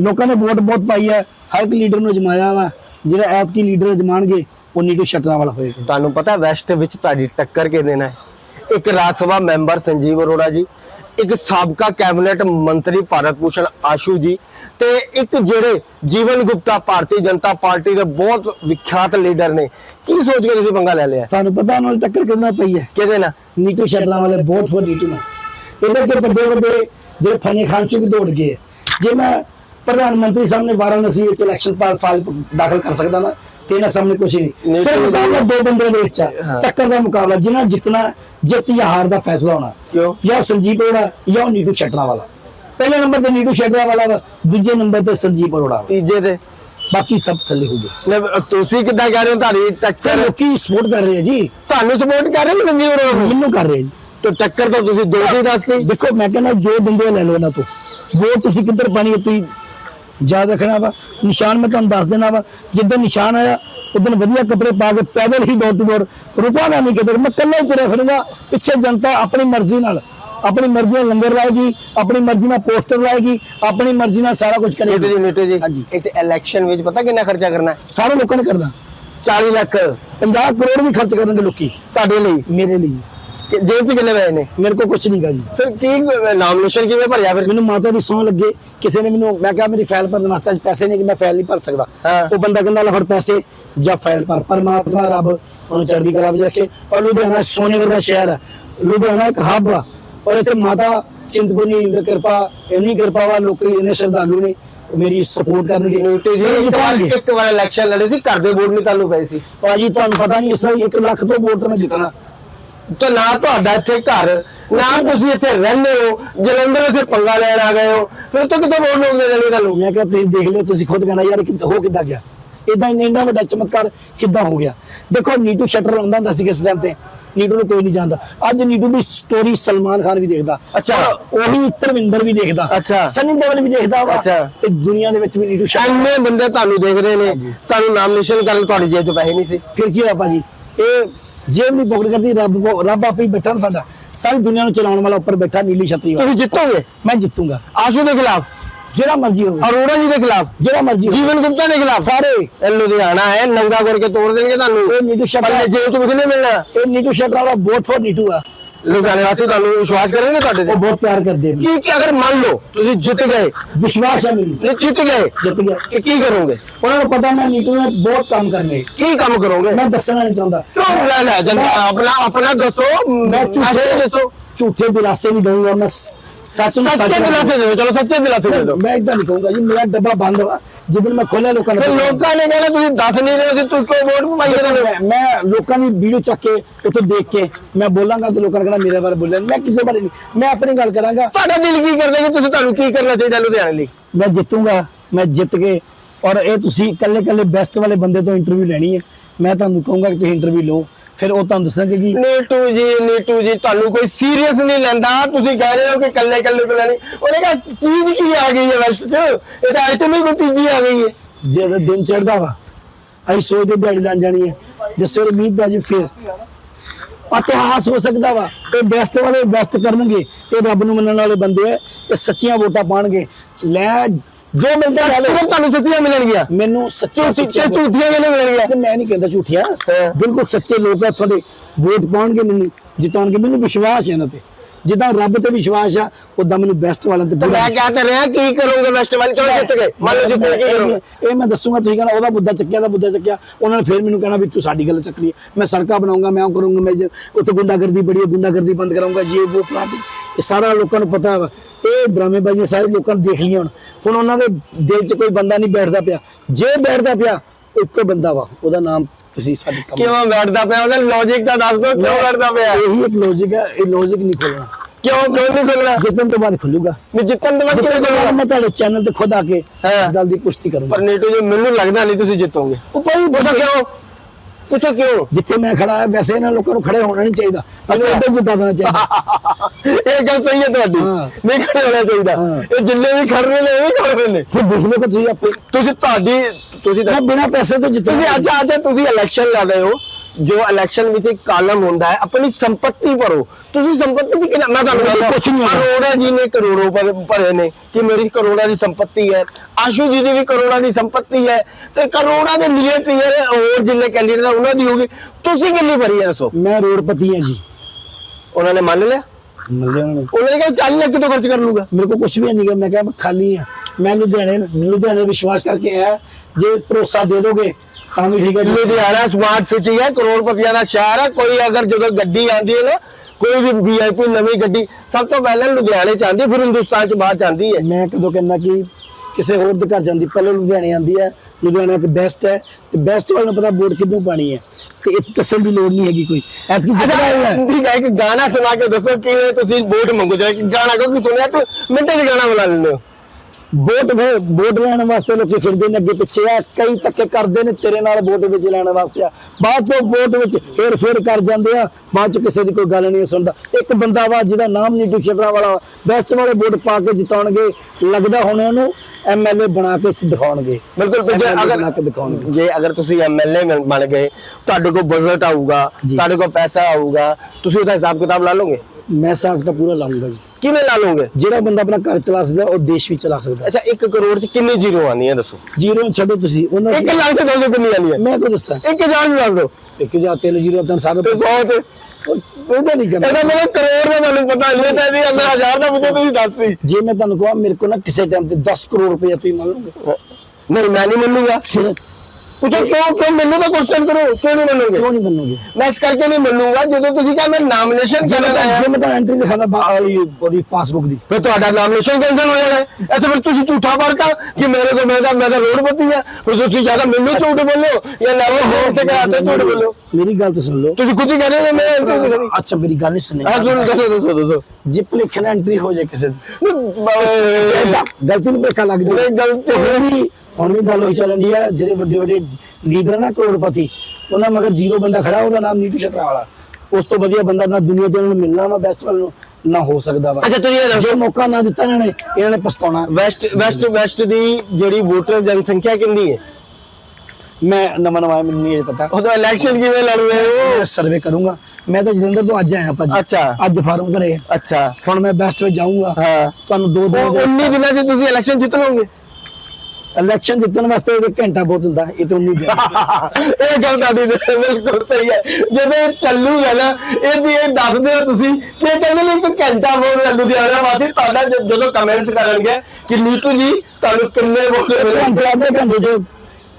ਲੋਕਾਂ ਨੇ ਵੋਟ ਬਹੁਤ ਪਾਈ ਹੈ। ਹਰ ਇੱਕ ਲੀਡਰ ਨੂੰ ਅਜਮਾਇਆ ਵਾ। ਜਿਹੜਾ ਐਤਕੀ ਲੀਡਰ ਅਜਮਾਣਗੇ ਉਹ ਨੀਟੂ ਸ਼ਟਰਾਂ ਵਾਲਾ ਹੋਏਗਾ। ਤੁਹਾਨੂੰ ਪਤਾ ਵੈਸਟ ਵਿੱਚ ਤੁਹਾਡੀ ਟੱਕਰ ਕੇ ਦੇਣਾ ਹੈ? ਇੱਕ ਰਾਜ ਸਭਾ ਮੈਂਬਰ ਸੰਜੀਵ ਅਰੋੜਾ ਜੀ ਇੱਕ ਸਾਬਕਾ ਕੈਬਨਿਟ ਮੰਤਰੀ ਭਾਰਤ ਭੂਸ਼ਣ ਆਸ਼ੂ ਜੀ ਤੇ ਇੱਕ ਜਿਹੜੇ ਜੀਵਨ ਗੁਪਤਾ ਭਾਰਤੀ ਜਨਤਾ ਪਾਰਟੀ ਦੇ ਬਹੁਤ ਵਿਖਿਆਤ ਲੀਡਰ ਨੇ। ਕੀ ਸੋਚ ਕੇ ਤੁਸੀਂ ਪੰਗਾ ਲੈ ਲਿਆ? ਤੁਹਾਨੂੰ ਪਤਾ ਉਹਨਾਂ ਦੀ ਟੱਕਰ ਕਿਹਦੇ ਨਾਲ ਪਈ ਹੈ? ਕਿਹਦੇ ਨਾਲ? ਨੀਟੂ ਸ਼ਟਰਾਂ ਵਾਲੇ ਬਹੁਤ ਫੋਰ ਨੀਟੂ ਨਾਲ ਇਹਦੇ ਤੇ ਵੱਡੇ ਵੱਡੇ ਜਿਹੜੇ ਫਨੀ ਖਾਨ ਸੀ ਵੀ ਦੌੜ ਗਏ। ਜੇ ਮੈਂ ਪ੍ਰਧਾਨ ਮੰਤਰੀ ਸਾਹਮਣੇ ਵਾਰਾਣਸੀ ਵਿੱਚ ਇਲੈਕਸ਼ਨ ਪਾਸ ਫਾਈਲ ਦਾਖਲ ਕਰ ਸਕਦਾ ਨਾ ਤੇ ਇਹਨਾਂ ਸਾਹਮਣੇ ਕੁਝ ਨਹੀਂ। ਸਿਰਫ ਮੁਕਾਬਲਾ ਦੋ ਬੰਦੇ ਦੇ ਵਿੱਚ ਹਾਂ। ਟੱਕਰ ਦਾ ਮੁਕਾਬਲਾ ਜਿਨ੍ਹਾਂ ਜਿੱਤਣਾ ਜਿੱਤ ਜਾਂ ਹਾਰ ਦਾ ਫੈਸਲਾ ਹੋਣਾ। ਕਿਉਂ? ਜਾਂ ਸੰਜੀਵ ਅਰੋੜਾ ਜਾਂ ਨੀਟੂ ਸ਼ਟਰਾਂ ਵਾਲਾ। ਪਹਿਲੇ ਨੰਬਰ ਤੇ ਨੀਟੂ ਸ਼ਟਰਾਂ ਵਾਲਾ ਦੂਜੇ ਨੰਬਰ ਤੇ ਸੰਜੀਵ ਅਰੋੜਾ। ਤੀਜੇ ਤੇ? ਬਾਕੀ ਸਭ ਥੱਲੇ ਹੋ ਗਏ। ਨੇ ਤੁਸੀਂ ਕਿੱਦਾਂ ਕਹਿ ਰਹੇ ਹੋ ਤੁਹਾਡੀ ਟੱਕਰ? ਲੋਕੀ ਸਪੋਰਟ ਕਰ ਰਹੇ ਆ ਜੀ। ਤੁਹਾਨੂੰ ਸਪੋਰਟ ਕਰ ਰਹੇ ਨੇ ਸੰਜੀਵ ਅਰੋੜਾ ਨੂੰ? ਮੈਨੂੰ ਕਰ ਰਹੇ ਆ ਜੀ ਤੇ ਟੱਕਰ ਤਾਂ ਤੁਸੀਂ ਦੋ ਹੀ ਦੱਸਤੀ। ਦੇਖੋ ਮੈਂ ਕਹਿੰਦਾ ਜੋ ਬੰਦੇ ਲੈ ਲਓ ਇਹਨਾਂ ਤੋਂ। ਵੋਟ ਤੁਸੀਂ ਕਿੱਧਰ ਪਾਣੀ ਤੁਸੀਂ ਯਾਦ ਰੱਖਣਾ ਵਾ। ਨਿਸ਼ਾਨ ਮੈਂ ਤੁਹਾਨੂੰ ਦੱਸ ਦੇਣਾ ਵਾ। ਜਿੱਦਾਂ ਨਿਸ਼ਾਨ ਆਇਆ ਉਦੋਂ ਵਧੀਆ ਕੱਪੜੇ ਪਾ ਕੇ ਪੈਦਲ ਹੀ ਦੌੜ ਦੌੜ ਰੁਕਣਾ ਨਹੀਂ ਕਿਤੇ। ਮੈਂ ਕੱਲਾ ਹੀ ਤੁਰਿਆ ਫਿਰੂੰਗਾ ਪਿੱਛੇ ਜਨਤਾ ਆਪਣੀ ਮਰਜ਼ੀ ਨਾਲ ਆਪਣੀ ਮਰਜ਼ੀ ਨਾਲ ਲੰਗਰ ਲਾਏਗੀ ਆਪਣੀ ਮਰਜ਼ੀ ਨਾਲ ਪੋਸਟਰ ਲਾਏਗੀ ਆਪਣੀ ਮਰਜ਼ੀ ਨਾਲ ਸਾਰਾ ਕੁਝ ਨੀਟੂ ਜੀ ਕਰੇਗੀ ਨੀਟੂ ਜੀ ਹਾਂਜੀ। ਇਸ ਇਲੈਕਸ਼ਨ ਵਿੱਚ ਪਤਾ ਕਿੰਨਾ ਖਰਚਾ ਕਰਨਾ? ਸਾਰੇ ਲੋਕਾਂ ਨੇ ਕਰਨਾ। 40 ਲੱਖ। 50 ਕਰੋੜ ਵੀ ਖਰਚ ਕਰਨਗੇ ਲੋਕੀ। ਤੁਹਾਡੇ ਲਈ? ਮੇਰੇ ਲਈ। ਜੇਬ 'ਚ ਕਿੰਨੇ ਪਏ ਨੇ? ਮੇਰੇ ਕੋਲ ਕੁਝ ਨਹੀਂਗਾ ਜੀ। ਫਿਰ ਕੀ ਨਾਮੀਨੇਸ਼ਨ ਕਿਵੇਂ ਭਰਿਆ ਫਿਰ? ਮੈਨੂੰ ਮਾਤਾ ਦੀ ਸੌਂ ਲੱਗੇ। ਕਿਸੇ ਨੇ ਮੈਨੂੰ ਮੈਂ ਕਿਹਾ ਮੇਰੀ ਫਾਈਲ ਭਰਨ ਵਾਸਤੇ ਪੈਸੇ ਨਹੀਂ ਕਿ ਮੈਂ ਫਾਈਲ ਨਹੀਂ ਭਰ ਸਕਦਾ। ਉਹ ਬੰਦਾ ਕਹਿੰਦਾ ਲੈ ਫੜ ਪੈਸੇ ਜਾਂ ਫਾਈਲ ਭਰ। ਪਰਮਾਤਮਾ ਰੱਬ ਉਹਨੂੰ ਚੜ੍ਹਦੀ ਕਲਾ ਵਿੱਚ ਰੱਖੇ। ਔਰ ਲੁਧਿਆਣਾ ਸੋਨੇ ਵਰਗਾ ਸ਼ਹਿਰ ਹੈ ਲੁਧਿਆਣਾ ਇੱਕ ਹੱਬ ਆ। ਔਰ ਇੱਥੇ ਮਾਤਾ ਚਿੰਤਪੁਰਨੀ ਦੀ ਕਿਰਪਾ ਇੰਨੀ ਕਿਰਪਾ ਵਾ ਲੋਕੀ ਇੰਨੇ ਸ਼ਰਧਾਲੂ ਨੇ। ਮੇਰੀ ਸਪੋਰਟ ਕਰਨਗੇ। ਨੀਟੂ ਜੀ ਇੱਕ ਵਾਰ ਇਲੈਕਸ਼ਨ ਲੜੇ ਸੀ ਘਰ ਦੇ ਵੋਟ ਨਹੀਂ ਤੁਹਾਨੂੰ ਪਏ ਸੀ। ਭਾਜੀ ਤੁਹਾਨੂੰ ਪਤਾ ਨਹੀਂ ਇਸ ਵਾਰ 1 ਲੱਖ ਤੋਂ ਵੋਟ ਮੈਂ ਜਿੱਤਣਾ। ਤਾਂ ਨਾ ਤੁਹਾਡਾ ਇੱਥੇ ਘਰ ਨਾ ਤੁਸੀਂ ਇੱਥੇ ਰਹਿੰਦੇ ਹੋ ਜਲੰਧਰ ਇੱਥੇ ਪੰਗਾ ਲੈਣ ਆ ਗਏ ਹੋ ਫਿਰ ਤੋਂ ਕਿਤੇ ਵੋਟ ਲੋਕ ਦੇ ਦੇਣੀ ਤੁਹਾਨੂੰ? ਮੈਂ ਕਿਹਾ ਤੁਸੀਂ ਦੇਖ ਲਿਓ ਤੁਸੀਂ ਖੁਦ ਕਹਿਣਾ ਯਾਰ ਕਿੱਦਾਂ ਹੋ ਕਿੱਦਾਂ ਗਿਆ? ਇਦਾਂ ਇੰਨਾ ਵੱਡਾ ਚਮਤਕਾਰ ਕਿੱਦਾਂ ਹੋ ਗਿਆ? ਦੇਖੋ ਨੀਟੂ ਸ਼ਟਰ ਆਉਂਦਾ ਹੁੰਦਾ ਸੀ ਕਿਸ ਟਾਈਮ ਤੇ। ਨੀਟੂ ਨੂੰ ਕੋਈ ਨਹੀਂ ਜਾਣਦਾ। ਅੱਜ ਨੀਟੂ ਦੀ ਸਟੋਰੀ ਸਲਮਾਨ ਖਾਨ ਵੀ ਦੇਖਦਾ। ਅੱਛਾ। ਉਹੀ ਧਰਮਿੰਦਰ ਵੀ ਦੇਖਦਾ। ਅੱਛਾ। ਸਨੀ ਦੇਵਲ ਵੀ ਦੇਖਦਾ ਵਾ। ਅੱਛਾ। ਤੇ ਦੁਨੀਆ ਦੇ ਵਿੱਚ ਵੀ ਨੀਟੂ ਸ਼ਟਰ ਐਨੇ ਬੰਦੇ ਤੁਹਾਨੂੰ ਦੇਖ ਰਹੇ ਨੇ। ਤੁਹਾਨੂੰ ਨਾਮਿਨੇਸ਼ਨ ਕਰਨ ਤੁਹਾਡੀ ਜੇਬ 'ਚ ਪੈਸੇ ਨਹੀਂ ਸੀ। ਫਿਰ ਕੀ ਹੋਇਆ ਭਾਜੀ? ਇਹ ਜੇਬ ਨਹੀਂ ਪਕੜ ਕਰਦੀ ਰੱਬ ਰੱਬ ਆਪੇ ਹੀ ਬੈਠਾ ਸਾਡਾ। ਸਾਰੀ ਦੁਨੀਆ ਨੂੰ ਚਲਾਉਣ ਵਾਲਾ ਉੱਪਰ ਬੈਠਾ ਨੀਲੀ ਛਤਰੀ ਵਾਲਾ। ਤੁਸੀਂ ਜਿੱਤੋਗੇ? ਮੈਂ ਜਿੱਤੂੰਗਾ। ਆਸ਼ੂ ਦੇ ਖਿਲਾਫ? ਜਿਹੜਾ ਮਰਜ਼ੀ ਹੋਵੇ। ਅਰੋੜਾ ਜੀ ਦੇ ਖਿਲਾਫ? ਜਿਹੜਾ ਮਰਜ਼ੀ ਹੋਵੇ। ਜੀਵਨ ਗੁਪਤਾ ਦੇ ਖਿਲਾਫ? ਸਾਰੇ। ਲੁਧਿਆਣਾ ਹੈ ਨੰਗਾ ਕਰਕੇ ਤੋੜ ਦੇਣਗੇ ਤੁਹਾਨੂੰ। ਇਹ ਨੀਟੂ ਸ਼ਟਰ ਜੇਬ ਤੋਂ ਕੁਝ ਨਹੀਂ ਮਿਲਣਾ। ਇਹ ਨੀਟੂ ਸ਼ਟਰ ਵਾਲਾ ਵੋਟ ਫॉर ਨੀਟੂ ਆ। ਲੁਧਿਆਣੇ ਵਾਸੀ ਤੁਹਾਨੂੰ ਵਿਸ਼ਵਾਸ ਕਰਨਗੇ ਤੁਹਾਡੇ ਤੇ ਉਹ ਬਹੁਤ ਪਿਆਰ ਕਰਦੇ ਨੇ ਕੀ ਕੀ ਅਗਰ ਮੰਨ ਲਓ ਤੁਸੀਂ ਜਿੱਤ ਗਏ ਵਿਸ਼ਵਾਸ ਹੈ ਮੈਨੂੰ ਨਹੀਂ ਜਿੱਤ ਗਏ ਜਿੱਤ ਗਿਆ ਕਿ ਕੀ ਕਰੋਗੇ ਉਹਨਾਂ ਨੂੰ ਪਤਾ ਮੈਂ ਨੀਟੂ ਨੇ ਬਹੁਤ ਕੰਮ ਕਰਨੇ ਕੀ ਕੰਮ ਕਰੋਗੇ ਮੈਂ ਦੱਸਣਾ ਨਹੀਂ ਚਾਹੁੰਦਾ ਕਿਉਂ ਲੈ ਲੈ ਜਨ ਆਪਣਾ ਆਪਣਾ ਦੱਸੋ ਮੈਂ ਝੂਠੇ ਦੱਸੋ ਝੂਠੇ ਦਿਲਾਸੇ ਨਹੀਂ ਦਊਂਗਾ ਮੈਂ ਸ- ਸੱਚ ਨੂੰ ਸੱਚੇ ਦਿਲਾਸੇ ਦਿਓ ਚਲੋ ਸੱਚੇ ਦਿਲਾਸੇ ਦੇ ਦਿਓ ਮੈਂ ਇਦਾਂ ਨਹੀਂ ਕਹੂੰਗਾ ਜੀ ਮੇਰਾ ਡੱਬਾ ਬੰਦ ਵਾ ਜਦੋਂ ਮੈਂ ਖੋਲਿਆ ਲੋਕਾਂ ਨੇ ਫਿਰ ਲੋਕਾਂ ਨੇ ਕਹਿਣਾ ਤੁਸੀਂ ਦੱਸ ਨਹੀਂ ਰਹੇ ਸੀ ਤੂੰ ਕਿਉਂ ਵੋਟ ਪਾਈ ਇਹਨਾਂ ਮੈਂ- ਮੈਂ ਲੋਕਾਂ ਦੀ ਵੀਡੀਓ ਚੱਕ ਕੇ ਉੱਥੇ ਦੇਖ ਕੇ ਮੈਂ ਬੋਲਾਂਗਾ ਤੇ ਲੋਕਾਂ ਨੇ ਕਹਿਣਾ ਮੇਰੇ ਬਾਰੇ ਬੋਲਿਆ ਮੈਂ ਕਿਸੇ ਬਾਰੇ ਨਹੀਂ ਮੈਂ ਆਪਣੀ ਗੱਲ ਕਰਾਂਗਾ। ਤੁਹਾਡਾ ਦਿਲ ਕੀ ਕਰਦਾ ਕਿ ਤੁਸੀਂ ਤੁਹਾਨੂੰ ਕੀ ਕਰਨਾ ਚਾਹੀਦਾ ਲੁਧਿਆਣੇ ਲਈ? ਮੈਂ ਜਿੱਤੂੰਗਾ ਮੈਂ ਜਿੱਤ ਕੇ ਔਰ ਇਹ ਤੁਸੀਂ ਇਕੱਲੇ ਇਕੱਲੇ ਬੈਸਟ ਵਾਲੇ ਬੰਦੇ ਤੋਂ ਇੰਟਰਵਿਊ ਲੈਣੀ ਹੈ। ਮੈਂ ਤੁਹਾਨੂੰ ਕਹੂੰਗਾ ਕਿ ਤੁਸੀਂ ਇੰਟਰਵਿਊ ਲਓ। ਫਿਰ ਉਹ ਤੁਹਾਨੂੰ ਦੱਸਣਗੇ ਕਿ ਨੀਟੂ ਜੀ ਨੀਟੂ ਜੀ ਤੁਹਾਨੂੰ ਕੋਈ ਸੀਰੀਅਸ ਨਹੀਂ ਲੈਂਦਾ। ਤੁਸੀਂ ਕਹਿ ਰਹੇ ਹੋ ਕਿ ਕੱਲੇ ਕੱਲੇ ਤੋਂ ਲੈਣੀ। ਉਹਨੇ ਕਿਹਾ ਚੀਜ਼ ਕੀ ਆ ਗਈ ਹੈ ਵੈਸਟ ਚ ਇਹ ਤਾਂ ਆਈਟਮ ਹੀ ਕੋਈ ਤੀਜੀ ਆ ਗਈ ਹੈ। ਜਦੋਂ ਦਿਨ ਚੜਦਾ ਵਾ ਅਸੀਂ ਸੋਚਦੇ ਦਿਹਾੜੀ ਲਾਂ ਜਾਣੀ ਹੈ। ਜੇ ਸਵੇਰੇ ਮੀਂਹ ਪੈ ਜੇ ਫਿਰ। ਇਤਿਹਾਸ ਹੋ ਸਕਦਾ ਵਾ ਇਹ ਬੈਸਟ ਵਾਲੇ ਬੈਸਟ ਕਰਨਗੇ ਇਹ ਰੱਬ ਨੂੰ ਮੰਨਣ ਵਾਲੇ ਬੰਦੇ ਆ। ਇਹ ਸੱਚੀਆਂ ਵੋਟਾਂ ਪਾਣਗੇ। ਲੈ ਜੋ ਮਿਲਦਾ ਲੈ ਸਿਰਫ। ਤੁਹਾਨੂੰ ਸੱਚੀਆਂ ਮਿਲਣਗੀਆਂ। ਮੈਨੂੰ ਸੱਚੇ ਤੇ ਝੂਠੀਆਂ ਕਿਹਨੇ ਮਿਲਣਗੀਆਂ। ਤੇ ਮੈਂ ਨਹੀਂ ਕਹਿੰਦਾ ਝੂਠੀਆਂ। ਬਿਲਕੁਲ ਸੱਚੇ ਲੋਕ ਆ ਇੱਥੋਂ ਦੇ ਵੋਟ ਪਾਉਣਗੇ ਮੈਨੂੰ ਜਿਤਾਉਣਗੇ। ਮੈਨੂੰ ਵਿਸ਼ਵਾਸ ਹੈ ਇਹਨਾਂ ਤੇ। ਜਿੱਦਾਂ ਰੱਬ ਤੇ ਵਿਸ਼ਵਾਸ ਆ ਉਦਾਂ ਮੈਨੂੰ ਬੈਸਟ ਵਾਲਿਆਂ ਤੇ ਪੂਰਾ ਮੈਂ ਕਹਿ ਤੇ ਰਿਹਾ ਕੀ ਕਰੋਗੇ ਵੈਸਟ ਵਾਲੀ? ਚਲੋ ਜਿੱਤ ਗਏ। ਮੰਨ ਲਓ ਜਿੱਤ ਗਏ ਕੀ ਕਰੋਗੇ? ਇਹ ਮੈਂ ਦੱਸੂਗਾ ਤੁਸੀਂ ਕਹਿੰਦਾ ਉਹਦਾ ਮੁੱਦਾ ਚੱਕਿਆ ਦਾ ਮੁੱਦਾ ਚੱਕਿਆ। ਉਹਨਾਂ ਨੇ ਫਿਰ ਮੈਨੂੰ ਕਹਿਣਾ ਵੀ ਤੂੰ ਸਾਡੀ ਗੱਲ ਚੱਕਣੀ ਮੈਂ ਸੜਕਾਂ ਬਣਾਉਂਗਾ ਮੈਂ ਉਹ ਕਰੂੰਗਾ ਮੈਂ ਉੱਥੇ ਗੁੰਡਾਗਰਦੀ ਬੜੀ ਹੈ ਗੁੰਡਾਗਰਦੀ ਬੰਦ ਕਰਾਉਂਗਾ ਜੀ ਉਹ ਪਲਾਟ ਇਹ ਸਾਰਾ ਲੋਕਾਂ ਨੂੰ ਪਤਾ ਵਾ। ਇਹ ਡਰਾਮੇਬਾਜ਼ੀ ਸਾਰੇ ਲੋਕਾਂ ਨੇ ਦੇਖ ਲਈਆਂ ਹੁਣ। ਹੁਣ ਉਹਨਾਂ ਦੇ ਦਿਲ 'ਚ ਕੋਈ ਬੰਦਾ ਨਹੀਂ ਬੈਠਦਾ ਪਿਆ। ਜੇ ਬੈਠਦਾ ਪਿਆ ਇੱਕੋ ਬੰਦਾ ਵਾ ਉਹਦਾ ਨਾਮ ਤੁਸੀਂ ਸਾਡੇ ਕੰਮ ਕਿਉਂ ਬੈਠਦਾ ਪਿਆ? ਉਹਦਾ ਲੌਜੀਕ ਤਾਂ ਦੱਸ ਦਿਓ ਕਿਉਂ ਬੈਠਦਾ ਪਿਆ? ਇਹੀ ਇੱਕ ਲੌਜੀਕ ਹੈ ਇਹ ਲੌਜੀਕ ਨਹੀਂ ਖੋਲਣਾ। ਕਿਉਂ ਕਿਉਂ ਨਹੀਂ ਖੁੱਲਣਾ? ਜਿੱਤਣ ਤੋਂ ਬਾਅਦ ਖੁੱਲੂਗਾ। ਵੀ ਜਿੱਤਣ ਦੇ ਬਾਅਦ ਕਿਵੇਂ ਤੋਂ ਖੁੱਲੂਗਾ? ਮੈਂ ਤੁਹਾਡੇ ਚੈਨਲ ਤੇ ਖੁਦ ਆ ਕੇ। ਇਸ ਗੱਲ ਦੀ ਪੁਸ਼ਟੀ ਕਰੂੰਗਾ। ਪਰ ਨੀਟੂ ਜੀ ਮੈਨੂੰ ਲੱਗਦਾ ਨਹੀਂ ਤੁਸੀਂ ਜਿੱਤੋਗੇ। ਉਹ ਭਾਈ ਪੁੱਛੋ ਕਿਉਂ? ਪੁੱਛੋ ਕਿਉਂ? ਜਿੱਥੇ ਮੈਂ ਖੜਾ ਹਾਂ ਵੈਸੇ ਇਹਨਾਂ ਲੋਕਾਂ ਨੂੰ ਖੜੇ ਹੋਣਾ ਨਹੀਂ ਚਾਹੀਦਾ। ਅੱਛਾ। ਇੱਧਰ ਜਿੱਤਾ ਦੇਣਾ ਚਾਹੀਦਾ। (laughs) ਇਹ ਗੱਲ ਸਹੀ ਹੈ ਤੁਹਾਡੀ। ਨਹੀਂ ਖੜੇ ਹੋਣਾ ਚਾਹੀਦਾ। ਇਹ ਜਿੰਨੇ ਵੀ ਖੜ ਰਹੇ ਨੇ ਇਹ ਵੀ ਖੜ ਰਹੇ ਨੇ। ਫਿਰ ਦੇਖ ਲਓ ਕਿ ਤੁਸੀਂ ਆਪੇ ਤੁਸੀਂ ਤੁਹਾਡੀ ਤੁਸੀਂ ਮੈਂ ਬਿਨਾਂ ਪੈਸੇ ਤੋਂ ਜਿੱਤਿਆ। ਤੁਸੀਂ ਅੱਛਾ ਅੱਛਾ ਤੁਸੀਂ ਇਲੈਕਸ਼ਨ ਲੜ ਰਹੇ ਹੋ। ਜੋ ਇਲੈਕਸ਼ਨ ਵਿੱਚ ਇੱਕ ਕਾਲਮ ਹੁੰਦਾ ਹੈ ਆਪਣੀ ਸੰਪਤੀ ਭਰੋ। ਤੁਸੀਂ ਸੰਪਤੀ ਚ ਕਿੰਨਾ ਮੈਂ ਤੁਹਾਨੂੰ ਗੱਲ ਕੁਛ ਨਹੀਂ ਕਰੋੜਾ ਜੀ ਨੇ ਕਰੋੜੋਂ ਪਰ ਭਰੇ ਨੇ ਕਿ ਮੇਰੀ ਕਰੋੜਾਂ ਦੀ ਸੰਪਤੀ ਹੈ। ਆਸ਼ੂ ਜੀ ਦੀ ਵੀ ਕਰੋੜਾਂ ਦੀ ਸੰਪਤੀ ਹੈ ਤੇ ਕਰੋੜਾਂ ਦੇ ਲੀਡਰ ਪੀਅਰ ਹੋਰ ਜਿੰਨੇ ਕੈਂਡੀਡੇਟ ਉਹਨਾਂ ਦੀ ਹੋਗੀ ਤੁਸੀਂ ਕਿੰਨੀ ਭਰੀ ਹੈ ਦੱਸੋ? ਮੈਂ ਰੋੜਪਤੀ ਹਾਂ ਜੀ। ਉਹਨਾਂ ਨੇ ਮੰਨ ਲਿਆ? ਮਿਲ ਜਾਣਗੇ ਉਹਨੇ ਕਿਹਾ 40 ਲੱਖ ਤੋਂ ਖਰਚ ਕਰ ਲੂਗਾ। ਮੇਰੇ ਕੋਲ ਕੁਝ ਵੀ ਨਹੀਂ ਗਾ ਮੈਂ ਕਿਹਾ ਖਾਲੀ ਆ ਮੈਂ ਲੁਧਿਆਣੇ ਲੁਧਿਆਣੇ ਵਿਸ਼ਵਾਸ ਕਰਕੇ ਆਇਆ। ਜੇ ਭਰੋਸਾ ਦੇ ਦੋਗੇ ਤਾਂ ਵੀ ਠੀਕ ਹੈ ਜੀ। ਲੁਧਿਆਣਾ ਸਮਾਰਟ ਸਿਟੀ ਹੈ ਕਰੋੜਪਤੀਆਂ ਦਾ ਸ਼ਹਿਰ ਹੈ। ਕੋਈ ਅਗਰ ਜਦੋਂ ਗੱਡੀ ਆਂਦੀ ਹੈ ਨਾ ਕੋਈ ਵੀ ਵੀਆਈਪੀ ਨਵੀਂ ਗੱਡੀ ਸਭ ਤੋਂ ਪਹਿਲਾਂ ਲੁਧਿਆਣੇ ਚ ਆਂਦੀ ਹੈ, ਫਿਰ ਹਿੰਦੁਸਤਾਨ ਚ ਬਾਅਦ ਚ ਆਂਦੀ ਹੈ। ਮੈਂ ਕਦੋਂ ਕਹਿੰਦਾ ਕਿ ਕਿਸੇ ਹੋਰ ਦੇ ਘਰ ਜਾਂਦੀ ਪਹਿਲਾਂ ਲੁਧਿਆਣੇ ਆਂਦੀ ਹੈ। ਲੁਧਿਆਣਾ ਇੱਕ ਬੈਸਟ ਹੈ ਤੇ ਬੈਸਟ ਵਾਲੇ ਨੂੰ ਪਤਾ ਵੋਟ ਕਿੱਦੋਂ ਪਾਣੀ ਹੈ। ਤੇ ਇਹ ਦੱਸਣ ਦੀ ਲੋੜ ਨਹੀਂ ਹੈਗੀ ਕੋਈ। ਐਤਕੀ ਜਿੱਤਣਾ ਹੈ ਠੀਕ ਹੈ। ਇੱਕ ਗਾਣਾ ਸੁਣਾ ਕੇ ਦੱਸੋ ਕਿਵੇਂ ਤੁਸੀਂ ਵੋਟ ਮੰਗੋ? ਜਾਏ ਕਿ ਗਾਣਾ ਕਿਉਂਕਿ ਸੁਣਿਆ ਤੇ ਮਿੰਟਾਂ ਚ ਗਾਣਾ ਬਣਾ ਲੈਂਦੇ ਹੋ। ਵੋਟ ਵੋਟ ਲੈਣ ਵਾਸਤੇ ਲੋਕੀ ਫਿਰਦੇ ਨੇ ਅੱਗੇ ਪਿੱਛੇ ਆ ਕਈ ਧੱਕੇ ਕਰਦੇ ਨੇ ਤੇਰੇ ਨਾਲ ਵੋਟ ਵਿੱਚ ਲੈਣ ਵਾਸਤੇ ਆ। ਬਾਅਦ ਚੋਂ ਵੋਟ ਵਿੱਚ ਫੇਰ ਫੇਰ ਕਰ ਜਾਂਦੇ ਆ ਬਾਅਦ ਚ ਕਿਸੇ ਦੀ ਕੋਈ ਗੱਲ ਨਹੀਂ ਸੁਣਦਾ। ਇੱਕ ਬੰਦਾ ਵਾ ਜਿਹਦਾ ਨਾਮ ਨੀਟੂ ਸ਼ਟਰਾ ਵਾਲਾ ਬੈਸਟ ਵਾਲੇ ਵੋਟ ਪਾ ਕੇ ਜਿਤਾਉਣਗੇ ਲੱਗਦਾ ਹੁਣ ਉਹਨੂੰ ਐਮਐਲਏ ਬਣਾ ਕੇ ਦਿਖਾਉਣਗੇ। ਬਿਲਕੁਲ ਜੇ ਅਗਰ ਜੇ ਅਗਰ ਤੁਸੀਂ ਐਮਐਲਏ ਬਣ ਗਏ ਤੁਹਾਡੇ ਕੋਲ ਬਜਟ ਆਊਗਾ। ਤੁਹਾਡੇ ਕੋਲ ਪੈਸਾ ਆਊਗਾ ਤੁਸੀਂ ਉਹਦਾ ਹਿਸਾਬ ਕਿਤਾਬ ਲਾ ਲਓਗੇ? ਮੈਂ ਸਾਫ਼ ਤਾਂ ਪੂਰਾ ਲਾਉਂਗਾ ਜੀ। ਕਿਵੇਂ ਲਾ ਲਓਗੇ? ਜਿਹੜਾ ਬੰਦਾ ਆਪਣਾ ਘਰ ਚਲਾ ਸਕਦਾ ਉਹ ਦੇਸ਼ ਵੀ ਚਲਾ ਸਕਦਾ। ਅੱਛਾ 1 ਕਰੋੜ ਚ ਕਿੰਨੀ ਜ਼ੀਰੋ ਹੈ ਦੱਸੋ? ਜੀਰੋ ਛੱਡੋ ਤੁਸੀਂ ਉਹਨਾਂ ਇੱਕ ਲੱਖ ਸੇ ਦੱਸੋ ਕਿੰਨੀ ਆਣੀ ਹੈ ਮੈਂ ਕੋ ਦੱਸਾਂ। ਇੱਕ ਹਜ਼ਾਰ ਚ ਦੱਸ ਦਿਓ। ਇੱਕ ਜਾਂ ਤਿੰਨ ਜੀਰੋ ਤਾਂ ਸਾਰੇ ਤੇ 100 ਚ। ਉਹਦਾ ਨਹੀਂ ਕਰਨਾ। ਇਹਦਾ ਮਤਲਬ ਕਰੋੜ ਦਾ ਤੁਹਾਨੂੰ ਪਤਾ ਨਹੀਂ ਤਾਂ ਇਹਦੀ ਅੰਦਰ ਹਜ਼ਾਰ ਦਾ ਪੁੱਛੋ ਤੁਸੀਂ ਦੱਸਤੀ ਜੇ ਮੈਂ ਤੁਹਾਨੂੰ ਕਹਾਂ ਮੇਰੇ ਕੋਲ ਨਾ ਕਿਸੇ ਟਾਈਮ ਤੇ 10 ਕਰੋੜ ਰੁਪਏ ਤੁਸੀਂ ਮੰਨ ਲਓਗੇ। ਨਹੀਂ ਮੈਂ ਨਹੀਂ ਮੰਨੂਗਾ। ਪੁੱਛੋ ਕਿਉਂ ਕਿਉਂ ਮੈਨੂੰ ਤਾਂ ਕੁਐਸਚਨ ਕਰੋ ਕਿਉਂ ਨਹੀਂ ਮੰਨੋਗੇ? ਕਿਉਂ ਨਹੀਂ ਮੰਨੋਗੇ? ਮੈਂ ਇਸ ਕਰਕੇ ਨਹੀਂ ਮੰਨੂਗਾ ਜਦੋਂ ਤੁਸੀਂ ਕਿਹਾ ਮੈਂ ਨਾਮੀਨੇਸ਼ਨ ਕਰਨ ਆਇਆ ਜੇ ਮੈਂ ਤਾਂ ਐਂਟਰੀ ਦਿਖਾਦਾ ਉਹਦੀ ਪਾਸਬੁੱਕ ਦੀ। ਫਿਰ ਤੁਹਾਡਾ ਨਾਮੀਨੇਸ਼ਨ ਕੈਂਸਲ ਹੋ ਜਾਣਾ। ਇੱਥੇ ਫਿਰ ਤੁਸੀਂ ਝੂਠਾ ਮਾਰਤਾ ਕਿ ਮੇਰੇ ਕੋਲ ਮੈਂ ਤਾਂ ਮੈਂ ਤਾਂ ਰੋਡਪਤੀ ਆ। ਫਿਰ ਤੁਸੀਂ ਜ਼ਿਆਦਾ ਮੈਨੂੰ ਝੂਠ ਬੋਲੋ ਜਾਂ ਲੈਵਲ ਹੋਰ ਤੇ ਕਰਾਤੇ ਝੂਠ ਬੋਲੋ। ਮੇਰੀ ਗੱਲ ਤਾਂ ਸੁਣ ਲਓ। ਤੁਸੀਂ ਖੁਦ ਹੀ ਕਹਿ ਰਹੇ ਹੋ ਮੈਂ ਨਹੀਂ ਕਰੀ। ਅੱਛਾ ਮੇਰੀ ਗੱਲ ਨਹੀਂ ਸੁਣੀ। ਹਾਂ ਦੱਸੋ ਦੱਸੋ ਦੱਸੋ। ਜੇ ਭੁਲੇਖੇ ਨਾਲ ਐਂਟਰੀ ਹੋ ਜਾਏ ਕਿਸੇ ਦੀ। ਗਲਤੀ ਨੂੰ ਭੁਲੇਖਾ ਲੱਗ ਜਾਏ ਗਲਤੀ ਹੁਣ ਵੀ ਹੁਣ ਵੀ ਗੱਲ ਹੋਈ ਚੱਲਣ ਦੀ ਆ ਜਿਹੜੇ ਵੱਡੇ ਵੱਡੇ ਲੀਡਰ ਨਾ ਕਰੋੜਪਤੀ ਉਹਨਾਂ ਮਗਰ ਜ਼ੀਰੋ ਬੰਦਾ ਖੜਾ ਉਹਦਾ ਨਾਮ ਨੀਟੂ ਸ਼ਟਰਾ ਵਾਲਾ। ਉਸ ਤੋਂ ਵਧੀਆ ਬੰਦਾ ਨਾ ਦੁਨੀਆ ਤੇ ਉਹਨਾਂ ਨੂੰ ਮਿਲਣਾ ਨਾ ਬੈਸਟ ਵਾਲ ਨੂੰ ਨਾ ਹੋ ਸਕਦਾ ਵਾ। ਅੱਛਾ ਤੁਸੀਂ ਇਹ ਦੱਸੋ। ਜੇ ਮੌਕਾ ਨਾ ਦਿੱਤਾ ਇਹਨਾਂ ਨੇ ਇਹਨਾਂ ਨੇ ਪਛਤਾਉਣਾ। ਵੈਸਟ ਵੈਸਟ ਵੈਸਟ ਦੀ ਜਿਹੜੀ ਵੋਟਰ ਜਨਸੰਖਿਆ ਕਿੰਨੀ ਹੈ? ਮੈਂ ਨਵਾਂ ਨਵਾਂ ਮੈਨੂੰ ਨਹੀਂ ਇਹ ਪਤਾ। ਉਹ ਤਾਂ ਇਲੈਕਸ਼ਨ ਕਿਵੇਂ ਲੜ ਰਹੇ ਹੋ? ਮੈਂ ਸਰਵੇ ਕਰੂੰਗਾ। ਮੈਂ ਤਾਂ ਜਲੰਧਰ ਤੋਂ ਅੱਜ ਆਇਆ ਭਾਜੀ ਅੱਛਾ। ਅੱਜ ਫਾਰਮ ਭਰੇ। ਅੱਛਾ। ਹੁਣ ਮੈਂ ਬੈਸਟ ਵਿੱਚ ਜਾਊਂਗਾ। ਹਾਂ। ਤੁਹਾਨੂੰ ਦੋ ਦਿਨ ਉਹ 19 ਦਿਨਾਂ 'ਚ ਤੁਸੀਂ ਇਲੈਕਸ਼ਨ ਜਿੱਤ ਲਓਗੇ? ਇਲੈਕਸ਼ਨ ਜਿੱਤਣ ਵਾਸਤੇ ਇੱਕ ਘੰਟਾ ਬਹੁਤ ਹੁੰਦਾ ਇਹ ਤਾਂ 19 ਦਿਨ। (laughs) ਇਹ ਗੱਲ ਤੁਹਾਡੀ ਬਿਲਕੁਲ ਸਹੀ ਹੈ। ਜਦੋਂ ਇਹ ਚੱਲੂਗਾ ਨਾ ਇਹਦੀ ਇਹ ਦੱਸ ਦਿਓ ਤੁਸੀਂ ਕਿ ਕਹਿੰਦੇ ਨੇ ਇੱਕ ਘੰਟਾ ਬੋਲ ਲੁਧਿਆਣਾ ਵਾਸੀ ਤੁਹਾਡਾ ਜ- ਜਦੋਂ ਕਮੈਂਟਸ ਕਰਨਗੇ ਕਿ ਨੀਤੂ ਜੀ ਤੁਹਾਨੂੰ ਕਿੰਨੇ ਵੋਟ ਮਿਲੇ? ਘੰਟੇ ਘੰਟੇ ਚ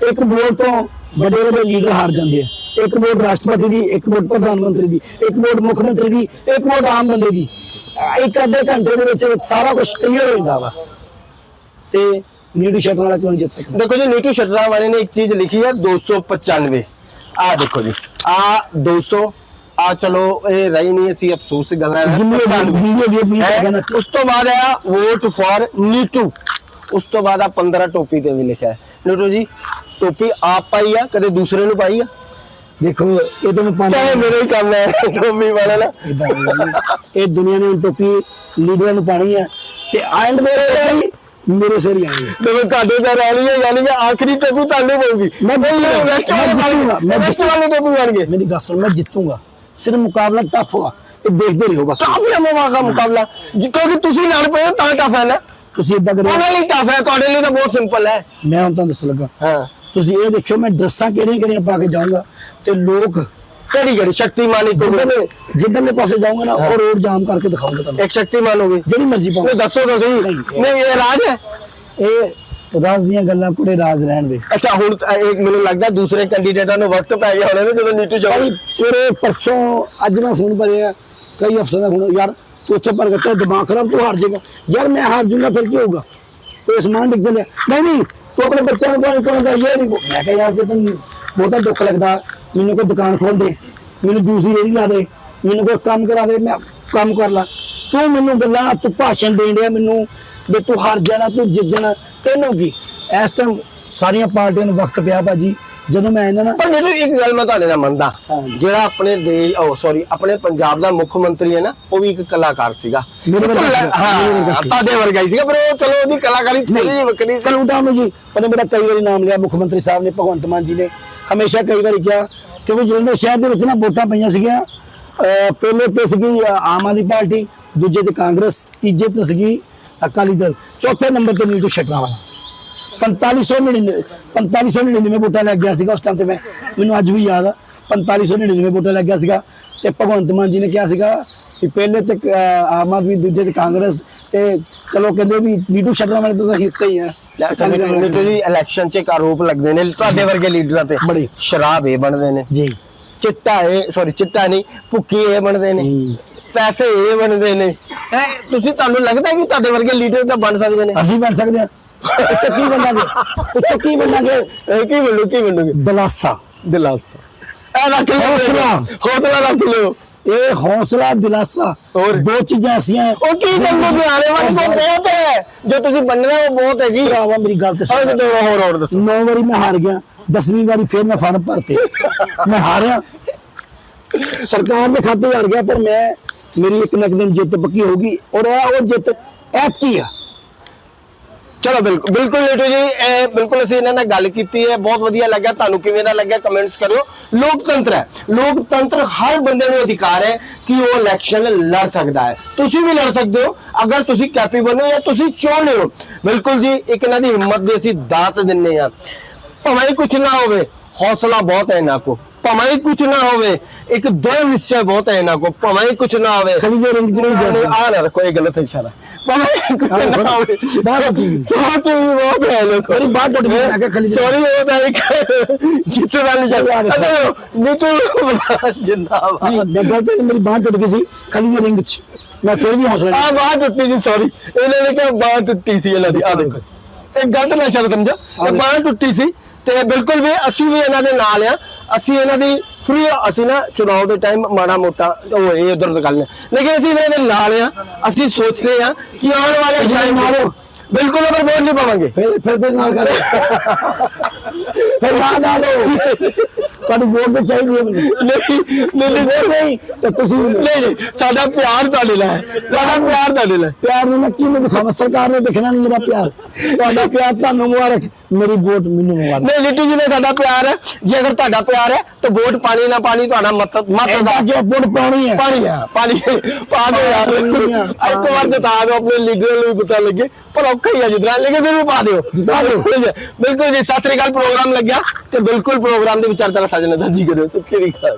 ਇੱਕ ਵੋਟ ਤੋਂ ਵੱਡੇ ਵੱਡੇ ਲੀਡਰ ਹਾਰ ਜਾਂਦੇ ਆ। ਇੱਕ ਵੋਟ ਰਾਸ਼ਟਰਪਤੀ ਦੀ ਇੱਕ ਵੋਟ ਪ੍ਰਧਾਨ ਮੰਤਰੀ ਦੀ ਇੱਕ ਵੋਟ ਮੁੱਖ ਮੰਤਰੀ ਦੀ ਇੱਕ ਵੋਟ ਆਮ ਬੰਦੇ ਦੀ। ਇੱਕ ਅੱਧੇ ਘੰਟੇ ਦੇ ਵਿੱਚ ਸਾਰਾ ਕੁਝ ਕਲੀਅਰ ਹੋ ਜਾਂਦਾ ਵਾ। ਤੇ ਸ਼ਟਰ ਵਾਲਾ ਕਿਉਂ ਨਹੀਂ ਜਿੱਤ ਸਕਦਾ ਦੇਖੋ ਜੀ ਨੀਤੂ ਸ਼ਟਰਾ ਵਾਲੇ ਨੇ ਇੱਕ ਚੀਜ਼ ਲਿਖੀ ਹੈ 295 ਆ ਦੇਖੋ ਜੀ ਆ 200 ਆ ਚਲੋ ਇਹ ਰਹੀ ਨਹੀਂ ਅਸੀਂ ਅਫਸੋਸ ਦੀ ਗੱਲ ਹੈ ਉਸ ਤੋਂ ਬਾਅਦ ਆਇਆ ਵੋਟ ਫॉर ਨੀਟੂ ਉਸ ਤੋਂ ਬਾਅਦ ਆ 15 ਟੋਪੀ ਤੇ ਵੀ ਲਿਖਿਆ ਨੀਟੂ ਜੀ ਟੋਪੀ ਆਪ ਪਾਈ ਆ ਕਦੇ ਦੂਸਰੇ ਨੂੰ ਪਾਈ ਆ ਦੇਖੋ ਇਹ ਤਾਂ ਮੈਂ ਚਾਹੇ ਮੇਰੇ ਹੀ ਕੰਮ ਹੈ ਟੋਪੀ ਵਾਲਾ ਨਾ। ਇਹ ਦੁਨੀਆ ਨੇ ਟੋਪੀ ਲੀਡਰਾਂ ਨੂੰ ਪਾਣੀ ਹੈ ਤੇ ਐਂਡ ਵਿੱਚ ਮੇਰੇ ਸਿਰ ਹੀ ਆਏਗੀ ਜਦੋਂ ਤੁਹਾਡੇ ਸਰ ਆਣੀ ਹੈ ਯਾਨੀ ਕਿ ਆਖਰੀ ਟੋਪੀ ਤੁਹਾਨੂੰ ਪਊਗੀ ਮੈਂ ਵੈਸਟ ਮੈਂ ਵਾਲੇ ਮੈਂ ਵੈਸਟ ਵਾਲੇ ਟੋਪੀ ਬਣ ਗਏ। ਮੇਰੀ ਗੱਲ ਸੁਣ ਮੈਂ ਜਿੱਤੂੰਗਾ। ਸਿਰ ਮੁਕਾਬਲਾ ਟਫ ਹੋਆ ਇਹ ਦੇਖਦੇ ਰਹੋ ਬਸ। ਕਾਫੀ ਅਮਵਾ ਦਾ ਮੁਕਾਬਲਾ। ਕਿਉਂਕਿ ਤੁਸੀਂ ਲੜ ਪਏ ਹੋ ਤਾਂ ਟਫ ਹੈ ਨਾ। ਤੁਸੀਂ ਇਦਾਂ ਕਰਿਓ। ਉਹਨਾਂ ਲਈ ਟਫ ਹੈ ਤੁਹਾਡੇ ਲਈ ਤਾਂ ਬਹੁਤ ਸਿੰਪਲ ਹੈ। ਮੈਂ ਹੁਣ ਤੁਹਾਨੂੰ ਦੱਸ ਲੱਗਾ। ਹਾਂ। ਤੁਸੀਂ ਇਹ ਦੇਖਿਓ ਮੈਂ ਡਰੈਸਾਂ ਕਿਹੜੀਆਂ ਕਿਹੜੀਆਂ ਪਾ ਕੇ ਜਾਊਂਗਾ ਤੇ ਲੋਕ ਕਿਹੜੀ ਕਿਹੜੀ ਸ਼ਕਤੀਮਾਨ ਇੱਕ ਜਿੱਦਾਂ ਦੇ ਜਿੱਦਾਂ ਦੇ ਪਾਸੇ ਜਾਊਂਗਾ ਨਾ ਉਹ ਰੋਡ ਜਾਮ ਕਰਕੇ ਦਿਖਾਊਂਗਾ ਤੁਹਾਨੂੰ। ਇੱਕ ਸ਼ਕਤੀਮਾਨ ਹੋ ਗਈ ਜਿਹੜੀ ਮਰਜ਼ੀ ਪਾਓ। ਨਹੀਂ ਦੱਸੋ ਤਾਂ ਸਹੀ। ਨਹੀਂ, ਇਹ- ਨਹੀਂ ਇਹ ਰਾਜ ਹੈ? ਇਹ ਰਾਜ਼ ਦੀਆਂ ਗੱਲਾਂ ਕੁੜੇ ਰਾਜ਼ ਰਹਿਣ ਦੇ। ਅੱਛਾ ਹੁਣ ਤਾਂ ਇਹ ਮੈਨੂੰ ਲੱਗਦਾ ਦੂਸਰੇ ਕੈਂਡੀਡੇਟਾਂ ਨੂੰ ਵਕਤ ਪੈ ਗਿਆ ਹੋਣਾ ਨਾ ਜਦੋਂ ਨੀਟੂ ਭਾਈ ਸਵੇਰੇ ਪਰਸੋਂ ਅੱਜ ਮੈਂ ਫੋਨ ਭਰਿਆ। ਕਈ ਅਫਸਰਾਂ ਦਾ ਫੋਨ ਯਾਰ ਤੂੰ ਉੱਥੇ ਭਰ ਗਿਆ ਦਿਮਾਗ ਖਰਾਬ ਤੂੰ ਹਾਰ ਜਾਏਗਾ। ਯਾਰ ਮੈਂ ਹਾਰ ਜੂੰਗਾ ਫਿਰ ਕੀ ਹੋਊਗਾ? ਤੇ ਸਮਾਨ ਡਿੱਗ ਜਾਂਦੇ ਨਹੀਂ ਨਹੀਂ ਤੂੰ ਆਪਣੇ ਬੱਚਿਆਂ ਨੂੰ ਪਾਣੀ ਕੋਲ ਦਾ ਇਹ ਨਹੀਂ ਮੈਂ ਕਿਹਾ ਯਾਰ ਜੇ ਤੈਨੂੰ ਬਹੁਤਾ ਦੁੱਖ ਲੱਗਦਾ ਮੈਨੂੰ ਕੋਈ ਦੁਕਾਨ ਖੋਲ ਦੇ, ਮੈਨੂੰ ਜੂਸ ਦੀ ਰੇਹੜੀ ਲਾ ਦੇ, ਮੈਨੂੰ ਕੋਈ ਕੰਮ ਕਰਾ ਦੇ, ਮੈਂ ਕੰਮ ਕਰ ਲਾ। ਤੂੰ ਮੈਨੂੰ ਗੱਲਾਂ, ਤੂੰ ਭਾਸ਼ਣ ਦੇਣ ਡਿਆ ਮੈਨੂੰ ਵੀ ਤੂੰ ਹਾਰ ਜਾਣਾ, ਤੂੰ ਜਿੱਤ ਜਾਣਾ, ਤੈਨੂੰ ਕੀ? ਇਸ ਟਾਈਮ ਸਾਰੀਆਂ ਪਾਰਟੀਆਂ ਨੂੰ ਵਕਤ ਪਿਆ ਭਾਜੀ। ਜਦੋਂ ਮੈਂ ਇਹਨਾਂ ਨਾਲ ਪਰ ਮੈਨੂੰ ਇੱਕ ਗੱਲ ਮੈਂ ਤੁਹਾਡੇ ਨਾਲ ਮੰਨਦਾ। ਜਿਹੜਾ ਆਪਣੇ ਦੇਸ਼ ਉਹ ਸੌਰੀ ਆਪਣੇ ਪੰਜਾਬ ਦਾ ਮੁੱਖ ਮੰਤਰੀ ਹੈ ਨਾ ਉਹ ਵੀ ਇੱਕ ਕਲਾਕਾਰ ਸੀਗਾ। ਮੇਰੇ ਵਰਗਾ। ਤੁਹਾਡੇ ਵਰਗਾ ਹੀ ਸੀਗਾ ਪਰ ਉਹ ਚਲੋ ਉਹਦੀ ਕਲਾਕਾਰੀ ਥੋੜੀ ਜਿਹੀ ਵੱਖਰੀ ਸੀ। ਸਲੂਟ ਆਨੂੰ ਜੀ। ਉਹਨੇ ਮੇਰਾ ਕਈ ਵਾਰੀ ਨਾਮ ਲਿਆ ਮੁੱਖ ਮੰਤਰੀ ਸਾਹਿਬ ਨੇ ਭਗਵੰਤ ਮਾਨ ਜੀ ਨੇ। ਹਮੇਸ਼ਾ ਕਈ ਵਾਰੀ ਕਿਹਾ ਕਿਉਂਕਿ ਜਲੰਧਰ ਸ਼ਹਿਰ ਦੇ ਵਿੱਚ ਨਾ ਵੋਟਾਂ ਪਈਆਂ ਸੀਗੀਆਂ ਪਹਿਲੇ ਤੇ ਸੀਗੀ ਆਮ ਆਦਮੀ ਪਾਰਟੀ ਦੂਜੇ ਤੇ ਕਾਂਗਰਸ ਤੀਜੇ ਤੇ ਸੀਗੀ ਅਕਾਲੀ ਦਲ ਚੌਥੇ ਨੰਬਰ ਤੇ ਨੀਤੂ ਵਾਲਾ। 4599 4599 ਵੋਟਾਂ ਲੱਗ ਗਿਆ ਸੀਗਾ ਉਸ ਟਾਈਮ ਤੇ ਮੈਂ ਮੈਨੂੰ ਅੱਜ ਵੀ ਯਾਦ ਆ 4599 ਵੋਟਾਂ ਲੱਗ ਗਿਆ ਸੀਗਾ ਤੇ ਭਗਵੰਤ ਮਾਨ ਜੀ ਨੇ ਕਿਹਾ ਸੀਗਾ ਕਿ ਪਹਿਲੇ ਤੇ ਆਮ ਆਦਮੀ ਦੂਜੇ ਤੇ ਕਾਂਗਰਸ ਤੇ ਚਲੋ ਕਹਿੰਦੇ ਵੀ ਨੀਤੂ ਸ਼ਟਰਾ ਵਾਲੇ ਤਾਂ ਹਿੱਤੇ ਹੀ ਆ। ਨੀਟੂ ਜੀ ਇਲੈਕਸ਼ਨ 'ਚ ਆਰੋਪ ਲੱਗਦੇ ਨੇ ਤੁਹਾਡੇ ਵਰਗੇ ਲੀਡਰਾਂ ਤੇ ਬੜੇ। ਸ਼ਰਾਬ ਇਹ ਬਣਦੇ ਨੇ। ਜੀ। ਚਿੱਟਾ ਇਹ ਸੌਰੀ ਚਿੱਟਾ ਨਹੀਂ ਭੁੱਕੀ ਇਹ ਬਣਦੇ ਨੇ। ਹੂੰ। ਪੈਸੇ ਇਹ ਬਣਦੇ ਨੇ। ਹੈ ਤੁਸੀਂ ਤੁਹਾਨੂੰ ਲੱਗਦਾ ਹੈ ਕਿ ਤੁਹਾਡੇ ਵਰਗੇ ਲੀਡਰ ਤਾਂ ਬਣ ਸਕਦੇ ਨੇ? ਅਸੀਂ ਬਣ ਸਕਦੇ ਆ ਪੁੱਛੋ ਕੀ ਬਣਾਂਗੇ ਪੁੱਛੋ ਕੀ ਬਣਾਂਗੇ ਇਹ ਕੀ ਬਣੂ ਕੀ ਬਣੂਗੇ ਦਲਾਸਾ ਦਿਲਾਸਾ ਇਹ ਰੱਖ ਲਓ ਹੌਸਲਾ। ਹੌਸਲਾ ਰੱਖ ਲਓ ਇਹ ਹੌਸਲਾ ਦਿਲਾਸਾ ਹੋਰ? ਦੋ ਚੀਜ਼ਾਂ ਐਸੀਆਂ ਹੈ ਉਹ ਕੀ ਗੱਲ ਲੁਧਿਆਣੇ ਵਾਲੀ ਤਾਂ ਬਹੁਤ ਹੈ ਜੋ ਤੁਸੀਂ ਬਣਨਾ ਉਹ ਬਹੁਤ ਹੈ ਜੀ ਭਰਾਵਾ ਮੇਰੀ ਗੱਲ ਤੇ ਹੋਰ ਸੁਣ ਕਿਤੇ ਹੋਰ ਹੋਰ ਦੱਸੋ ਨੌ ਵਾਰੀ ਮੈਂ ਹਾਰ ਗਿਆ ਦਸਵੀਂ ਵਾਰੀ ਫੇਰ ਮੈਂ ਫਾਰਮ ਭਰਤੇ ਮੈਂ ਹਾਰਿਆ ਸਰਕਾਰ ਦੇ ਖਾਤੇ ਹਾਰ ਗਿਆ ਪਰ ਮੈਂ ਮੇਰੀ ਇੱਕ ਨਾ ਇੱਕ ਦਿਨ ਜਿੱਤ ਪੱਕੀ ਹੋਗੀ ਔਰ ਇਹ ਉਹ ਜਿੱਤ ਐਤਕੀ ਆ ਚਲੋ ਬਿਲਕੁਲ ਬਿਲਕੁਲ ਨੀਟੂ ਜੀ, ਇਹ ਬਿਲਕੁਲ ਅਸੀਂ ਇਹਨਾਂ ਨਾਲ ਗੱਲ ਕੀਤੀ ਹੈ, ਬਹੁਤ ਵਧੀਆ ਲੱਗਾ ਤੁਹਾਨੂੰ ਕਿਵੇਂ ਦਾ ਲੱਗਿਆ ਕਮੈਂਟਸ ਕਰਿਓ। ਲੋਕਤੰਤਰ ਹੈ, ਲੋਕਤੰਤਰ ਹਰ ਬੰਦੇ ਨੂੰ ਅਧਿਕਾਰ ਹੈ ਕਿ ਉਹ ਇਲੈਕਸ਼ਨ ਲੜ ਸਕਦਾ ਹੈ। ਤੁਸੀਂ ਵੀ ਲੜ ਸਕਦੇ ਹੋ, ਅਗਰ ਤੁਸੀਂ ਕੈਪੇਬਲ ਹੋ ਜਾਂ ਤੁਸੀਂ ਚਾਹੁੰਦੇ ਹੋ। ਬਿਲਕੁਲ ਜੀ, ਇੱਕ ਇਹਨਾਂ ਦੀ ਹਿੰਮਤ ਦੇ ਅਸੀਂ ਦਾਤ ਦਿੰਨੇ ਆ ਭਾਵੇਂ ਕੁਝ ਨਾ ਹੋਵੇ, ਹੌਸਲਾ ਬਹੁਤ ਹੈ ਇਹਨਾਂ ਕੋ ਭਾਵੇਂ ਹੀ ਕੁਝ ਨਾ ਹੋਵੇ ਇੱਕ ਦ੍ਰਿੜ ਨਿਸ਼ਚੈ ਬਹੁਤ ਹੈ ਇਹਨਾਂ ਕੋ ਭਾਵੇਂ ਹੀ ਕੁਝ ਨਾ ਹੋਵੇ। ਖਲੀ ਦੇ ਰਿੰਗ ਜਿਹੜੀ ਆ ਨਾ ਇਹ ਗਲਤ ਇਸ਼ਾਰਾ ਭਾਵੇਂ ਕੁਝ ਨਾ ਹੋਵੇ। ਸੋਚ ਬਹੁਤ ਹੈ ਲੋਕੋ ਬਾਂਹ ਟੁੱਟ ਗਈ, ਖਲੀ ਦੇ- ਸੌਰੀ ਉਹ ਤਾਂ ਇੱਕ ਜਿੱਤ ਦਾ ਜਿੰਦਾਬਾਦ। ਨਹੀਂ ਮੈਂ ਗਲਤ ਨਹੀਂ ਮੇਰੀ ਬਾਂਹ ਟੁੱਟ ਗਈ ਸੀ ਖਲੀ ਦੇ ਰਿੰਗ 'ਚ। ਮੈਂ ਫਿਰ ਵੀ ਹੌਸਲਾ ਆ ਬਾਹ ਟੁੱਟੀ ਸੀ ਸੌਰੀ ਇਹਨਾਂ ਨੇ ਕਿਹਾ ਬਾਹ ਟੁੱਟੀ ਸੀ ਇਹਨਾਂ ਦੀ। ਆ ਦੇਖੋ। ਇਹ ਗਲਤ ਨਾ ਸ਼ਬਦ ਸਮਝੋ ਇਹ ਬਾਹ ਟੁੱਟੀ ਸੀ ਤੇ ਬਿਲਕੁਲ ਵੀ ਅਸੀਂ ਵੀ ਇਹਨਾਂ ਦੇ ਨਾਲ ਆ। ਅਸੀਂ ਇਹਨਾਂ ਦੀ ਫ੍ਰੀ ਅਸੀਂ ਨਾ ਚੁਣਾਵ ਦੇ ਟਾਈਮ ਮਾੜਾ ਮੋਟਾ ਉਹ ਇਹ ਉਧਰ ਦੀ ਗੱਲ ਨੇ ਲੇਕਿਨ ਅਸੀਂ ਇਹਨਾਂ ਦੇ ਨਾਲ ਆ ਅਸੀਂ ਸੋਚਦੇ ਆ ਕਿ ਆਉਣ ਵਾਲੇ ਟਾਈਮ ਨਾਲ ਬਿਲਕੁਲ ਅਬਰ ਵੋਟ ਨਹੀਂ ਪਾਵਾਂਗੇ। ਫਿਰ ਫਿਰ ਤੇ ਨਾਲ ਕਰ। ਫਿਰ ਨਾ ਨਾ ਲਓ। ਤੁਹਾਡੀ ਵੋਟ ਤੇ ਚਾਹੀਦੀ ਹੈ ਨਹੀਂ ਨਹੀਂ ਨਹੀਂ ਤੇ ਤੁਸੀਂ ਨਹੀਂ। ਨਹੀਂ ਸਾਡਾ ਪਿਆਰ ਤੁਹਾਡੇ ਨਾਲ ਹੈ। ਸਾਡਾ ਪਿਆਰ ਤੁਹਾਡੇ ਨਾਲ। ਪਿਆਰ ਨੂੰ ਮੈਂ ਕਿਵੇਂ ਦਿਖਾਵਾਂ? ਸਰਕਾਰ ਨੇ ਦੇਖਣਾ ਨਹੀਂ ਮੇਰਾ ਪਿਆਰ। ਤੁਹਾਡਾ ਪਿਆਰ ਤੁਹਾਨੂੰ ਮੁਬਾਰਕ ਮੇਰੀ ਵੋਟ ਮੈਨੂੰ ਮੁਬਾਰਕ। ਨਹੀਂ ਲਿੱਟੂ ਜੀ ਨੇ ਸਾਡਾ ਪਿਆਰ ਹੈ ਜੇ ਅਗਰ ਤੁਹਾਡਾ ਪਿਆਰ ਹੈ ਤਾਂ ਵੋਟ ਪਾਣੀ ਨਾ ਪਾਣੀ ਤੁਹਾਡਾ ਮਤ ਮਤ ਦਾ ਜੋ ਵੋਟ ਪਾਉਣੀ ਹੈ? ਪਾਣੀ ਆ ਪਾਣੀ ਪਾ ਦੋ ਯਾਰ ਪਾਣੀ ਇੱਕ ਵਾਰ ਜਿਤਾ ਦਿਓ ਆਪਣੇ ਲੀਡਰ ਨੂੰ ਵੀ ਪਤਾ ਲੱਗੇ। ਪਰ ਔਖਾ ਹੀ ਆ ਜਿਤਨਾ ਲੇਕਿਨ ਫਿਰ ਵੀ ਪਾ ਦਿਓ। ਜਿਤਾ ਦਿਓ। ਬਿਲਕੁਲ ਜੀ ਸਤਿ ਸ੍ਰੀ ਅਕਾਲ ਪ੍ਰੋਗਰਾਮ ਲੱਗਿਆ। ਤੇ ਬਿਲਕੁਲ ਪ੍ਰੋਗਰਾਮ ਦੇ ਵਿਚਾਰ ਤੱਕ ਸਾਜਣਾ ਸਾਜੀ ਕਰਿਓ ਸਤਿ ਸ੍ਰੀ ਅਕਾਲ।